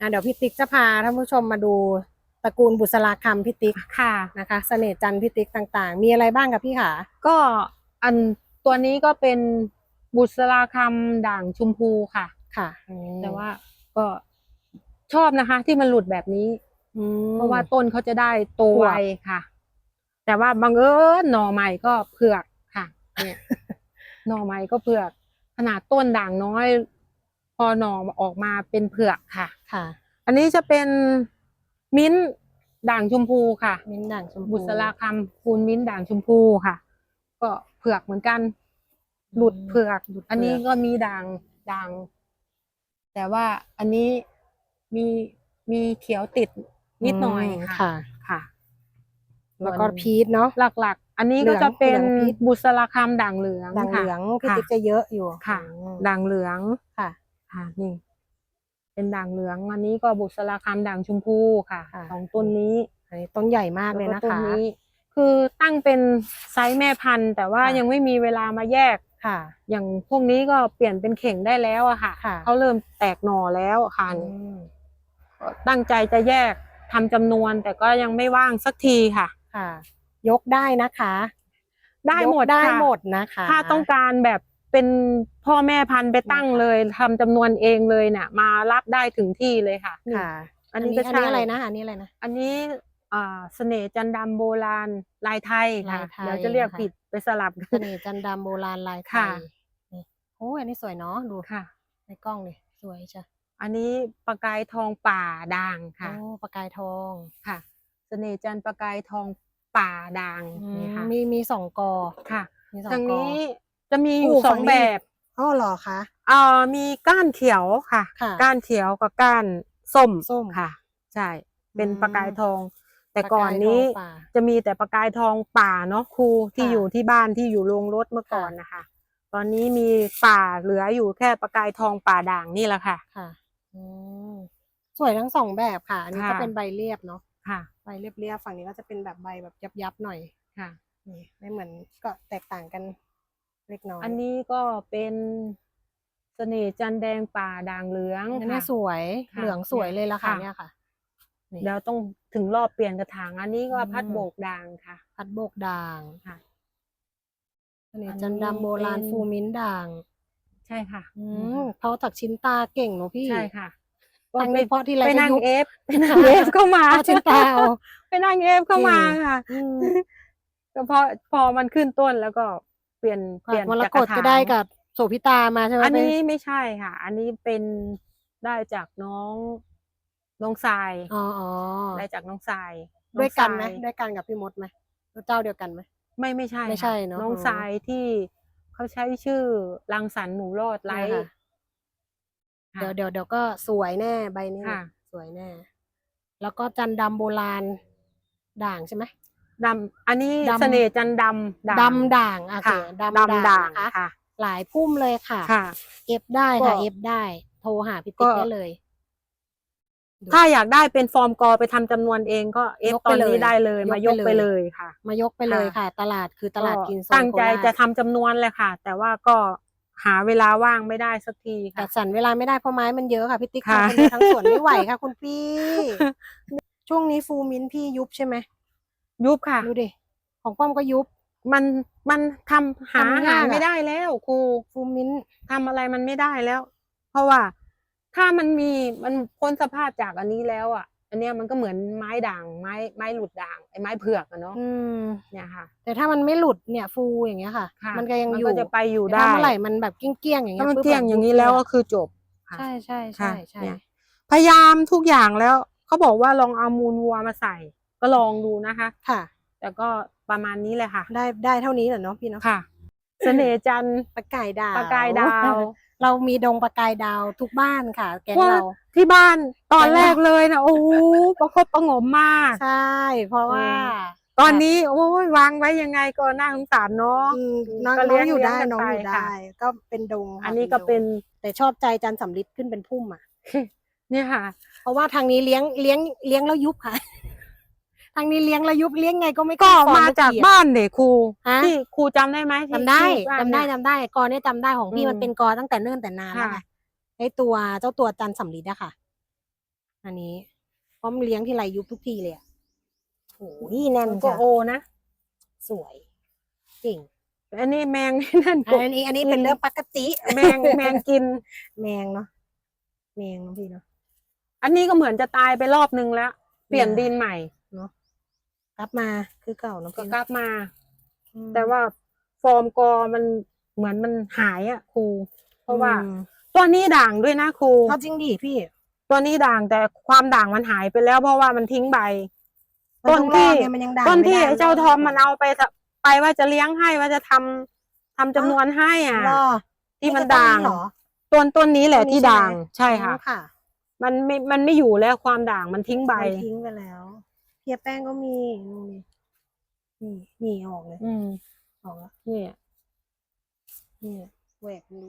อะเดี๋ยวพี่ติ๊กจะพาท่านผู้ชมมาดูตระกูลบุษราคำพี่ติ๊กค่ะนะคะเสน่ห์จันทร์พี่ติ๊กต่างๆ มีอะไรบ้างกับพี่ขาก็อันตัวนี้ก็เป็นบุษราคำด่างชมพูค่ะ ค่ะอืมแต่ว่าก็ชอบนะคะ ที่มันหลุดแบบนี้อืมเพราะว่าต้นเขาจะได้โตอวบไวค่ะ แต่ว่าบังเอิญหน่อใหม่ก็เผือกค่ะ เนี่ยหน่อใหม่ก็เผือก ขนาดต้นด่างน้อยพ อหน่อออกมาเป็นเผือกค่ะค่ะ อันนี้จะเป็นมิ้นท์ด่างชมพูค่ะ มิ้นท์ด่างชมพูบุษราคำคูณมิ้นท์ด่างชมพูค่ะ ก็เผือกเหมือนกันหลุดเผือกหลุดเผือก อันนี้ก็มีด่างด่าง แต่ว่าอันนี้มีมีเขียวติดนิดหน่อยมค่ะค่ะค่ะ แล้วก็ส่นพีชเนาะหลัก ๆ อันนี้เหลืก็องจะเป็นเหลืองพีชบุษราคำด่างเหลืองด่างเหค่ะลืองพี่ค่ะติ๊กจะเยอะอยู่ค่ะอืมด่างเหลืองค่ะ ค่ะนี่ เป็นด่างเหลือง อันนี้ก็บุษราคำด่างชมพูค่ะค่ะ สองต้นนี้อันนี้ต้นใหญ่มากเลยแวนะต้นคะ นี้ คือตั้งเป็นไซส์แม่พันธุ์ แต่ว่าค่ะ ยังไม่มีเวลามาแยก ค่ะ อย่างพวกนี้ก็เปลี่ยนเป็นเข่งได้แล้วอะค่ะ ค่ะ เขาเริ่มแตกหน่อแล้วอะค่ะอืมตั้งใจจะแยกทำจำนวน แต่ก็ยังไม่ว่างสักทีค่ะ ค่ะ ยกได้นะคะได้หมดยกได้ค่ะ หมดนะคะ ถ้าต้องการแบบ เป็นพ่อแม่พันธุ์ไปตั้งเลยทำจำนวนเองเลยเนี่ยมารับได้ถึงที่เลยค่ะนี่ค่ะ อันนี้ก็อันใช่นี้อะไรนะ อันนี้อะไรนะ อันนี้อ่าเสน่ห์จันดำโบราณลายไทยค่ะลายไทยเดี๋ยวจะเรียกนะคะ ผิดไปสลับกัเสนน่ห์จันดำโบราณลายไทค่ะ ยนี่โอ้ยอันนี้สวยเนาะดูค่ะ ในกล้องเลยสวยจ้ะอันนี้ประกายทองป่าด่างค่ะโอ้ประกายทองค่ะ เสน่ห์จันทร์ประกายทองป่าด่างอืนี่มค่ะมีมีสองกอค่ะ มีสองทางกอนี้ จะมีอยู่โอ้สฝั่องงนี้แบบอ๋อเหรอคะเอ่อมีก้านเขียวค่ะ ค่ะก้านเขียวกับก้านส้มส้มค่ะ ใช่ เป็นอืม ประกายทอง แต่ประก่อนนี้ทงป่า จะมีแต่ประกายทองป่าเนาะครูที่ค่ะอยู่ที่บ้านที่อยู่โรงรถเมื่อก่อนค่ะ นะคะ ตอนนี้มีป่าเหลืออยู่แค่ประกายทองป่าด่างนี่แหละค่ะ ค่ะอืมสวยทั้งสองแบบค่ะ อันนี้ก็ค่ะ เป็นใบเรียบเนาะค่ะใบเรียบๆฝั่งนี้ก็จะเป็นแบบใบแบบยับๆหน่อยค่ะ นี่ไม่เหมือนก็แตกต่างกัน เล็กน้อยอันนี้ก็เป็นเสน่ห์จันแดงป่าด่างเหลืองอันนี้ค่ะ สวยค่ะเหลืองสวยเลยละค่ะค่ะ เนี่ยค่ะ นี่เดี๋ยวต้องถึงรอบเปลี่ยนกระถางอันนี้ก็อืม พัดโบกด่างค่ะ พัดโบกด่างค่ะอันนี้อันนี้จันดำโบราณเป็น ฟูมิ้นท์ด่าง ใช่ค่ะอืมเพราะจากชิ้นตาเก่งเนอะพี่ใช่ค่ะตั้งไปในเพราะที่ไรไปก็นั่งยุบ เอฟไปนั่งเอฟเข้ามาเอาชิ้นตาเอาไปนั่งเอฟเข้ามาจริงค่ะ อืม ก็พอพอมันขึ้นต้นแล้วก็ เปลี่ยนเปลี่ยนมรจากกระตถางก็ได้กับโสพิตามาใช่ไหมอันนี้ไปไม่ใช่ค่ะ อันนี้เป็นได้จากน้องน้องทรายอ๋ออ๋อได้จากน้องทรายด้วยกันไหมองทรายด้วยกันกับพี่มดไหมเจ้าเดียวกันไหมไม่ไม่ใช่ไม่ค่ใช่เนอะน้องอ๋อทรายที่เขาใช้ชื่อรังสรรค์หนูรอดไลท์ค่ะค่ะเดี๋ยวเดี๋ยวเดี๋ยวก็สวยแน่ใบนี้ค่ะสวยแน่ แล้วก็จันดำโบราณด่างใช่ไหม ดำอันนี้ดำ เสน่ห์จันทร์ดำด่างดำด่างโอเคค่ะดำด่างด่างนะคะค่ะหลายพุ่มเลยค่ะ ค่ะ เอฟได้ค่ะก็เอฟได้ โทรหาพี่ติ๊กก็ ได้เลย ถ้าอยากได้เป็นฟอร์มกอไปทำจำนวนเองก็เอฟยกตไปอนเลยนี้ได้เลยยกมายกไปไปเลเลย ยค่ะ มายกไปเลยค่ะค่ะ ตลาดคือตลาดกินโซนตั้งใจโคราชจะทำจำนวนเลยค่ะ แต่ว่าก็หาเวลาว่างไม่ได้สักทีแต่ค่ะ สันเวลาไม่ได้เพราะไม้มันเยอะค่ะพี่ติ๊กค่ะ ทำคนเดียวทั้งสวนไม่ไหวค่ะ คุณพี่ ช่วงนี้ฟูมินท์พี่ยุบใช่ไหม ยุบค่ะ ดูดิของป้อมก็ยุบ มันมันทำหาทำยาก หาอะไม่ได้แล้วครูฟูมินท์ทำอะไรมันไม่ได้แล้ว เพราะว่าถ้ามันมีมันพ้นสภาพจากอันนี้แล้วอะ อันเนี้ยมันก็เหมือนไม้ด่างไม้ไม้หลุดด่างไอ้ไม้เผือกอะเนาะอืม เนี่ยค่ะ แต่ถ้ามันไม่หลุดเนี่ยฟูอย่างเงี้ยค่ะ ค่ะ มันก็ยังมันอยู่ก็จะไปอยู่แต่ได้ถ้าเมื่อไหร่มันแบบเกี้ยงๆอย่างเงี้ถ้ายมันปุ๊บเกลี้ยงแบบอย่างนี้ยุบแล้วเยก็คือจบ ค่ะ ใช่ใช่ใช่ค่ะใช่เนี่ยพยายามทุกอย่างแล้ว เขาบอกว่าลองเอามูลวัวมาใส่ ก็ลองดูนะคะ ค่ะ แต่ก็ประมาณนี้เลยค่ะ ได้ได้เท่านี้แหละเนาะพี่เนาะค่ะ เสน่ห์จันทร์ประกายดาวประกายดาว เรามีดงประกายดาวทุกบ้านค่ะ แก๊งว่าเรา ที่บ้านตอนแก๊งเราแรกเลยนะโอ้โหประคบประหงมมาก ใช่ เพราะว่า ตอนนี้โอ้ยวางไว้ยังไงก็น่าสงสารเนาะอืมน้องก็น้เลี้องยงอยู่ได้เลี้ยงกันน้องอยู่ไปได้ค่ะก็เป็นดงค่ะอันนี้ก็เป็นดงแต่ชอบใจจันสำลิดขึ้นเป็นพุ่มอะเนี่ยค่ะ เพราะว่าทางนี้เลี้ยงเลี้ยงเลี้ยงแล้วยุบค่ะ ทางนี้เลี้ยงแล้วยุบเลี้ยงไงก็ไม่ก็ขึ้นฟอร์มาจากสัทีอะ บ้านเด็กครูฮะ ที่ครูจำได้ไหมที่จำได้ที่บ้านจำได้เนี่ยจำได้กอเนี่ยจำได้ของพี่อืมมันเป็นกอตั้งแต่เนิ่นแต่นานแล้วค่ะ ไงไอตัวเจ้าตัวจันสำลิดอะค่ะ อันนี้พร้อมเลี้ยงที่ไรยุบทุกทีเลยอะโอ้โหนี่แน่นก็จ้ะโอนะสวยเก่งอันนี้แมงนั่นกบ อันนี้ อันนี้เป็นเรื่องปกติแมงแมงกิน แมงเนาะแมงเนาะพี่เนาะ อันนี้ก็เหมือนจะตายไปรอบนึงแล้ว เปลี่ยนอ่าดินใหม่ กลับมาคือเก่าเนาะก็พี่กลัเนาะบมา อืมแต่ว่าฟอร์มกอมันเหมือนมันหายอะครู เพราะว่าอืมตัวนี้ด่างด้วยนะครู เอาจริงดิพี่ตัวนี้ด่างแต่ความด่างมันหายไปแล้วเพราะว่ามันทิ้งใบมัต้นองรอที่ดไงมันยังด่างต้นที่ไม่ได้ไอ้เจ้าทอมมันเอาไปทะไปว่าจะเลี้ยงให้ว่าจะทำทำจำนวนให้อะ รอที่มันคือต้ด่างเหรอ ต้นต้นนี้แหละต้นนี้ที่ใช่ไหม ด่างใช่ค่ะอ๋อค่ะ มันไม่มันไม่อยู่แล้วความด่างมันทิ้งใบ มันทิ้งไปแล้ว เพียแป้งก็มีนี่นี่นี่ออกเลย อืมออกแล้วเนี่ยนี่แหวกดู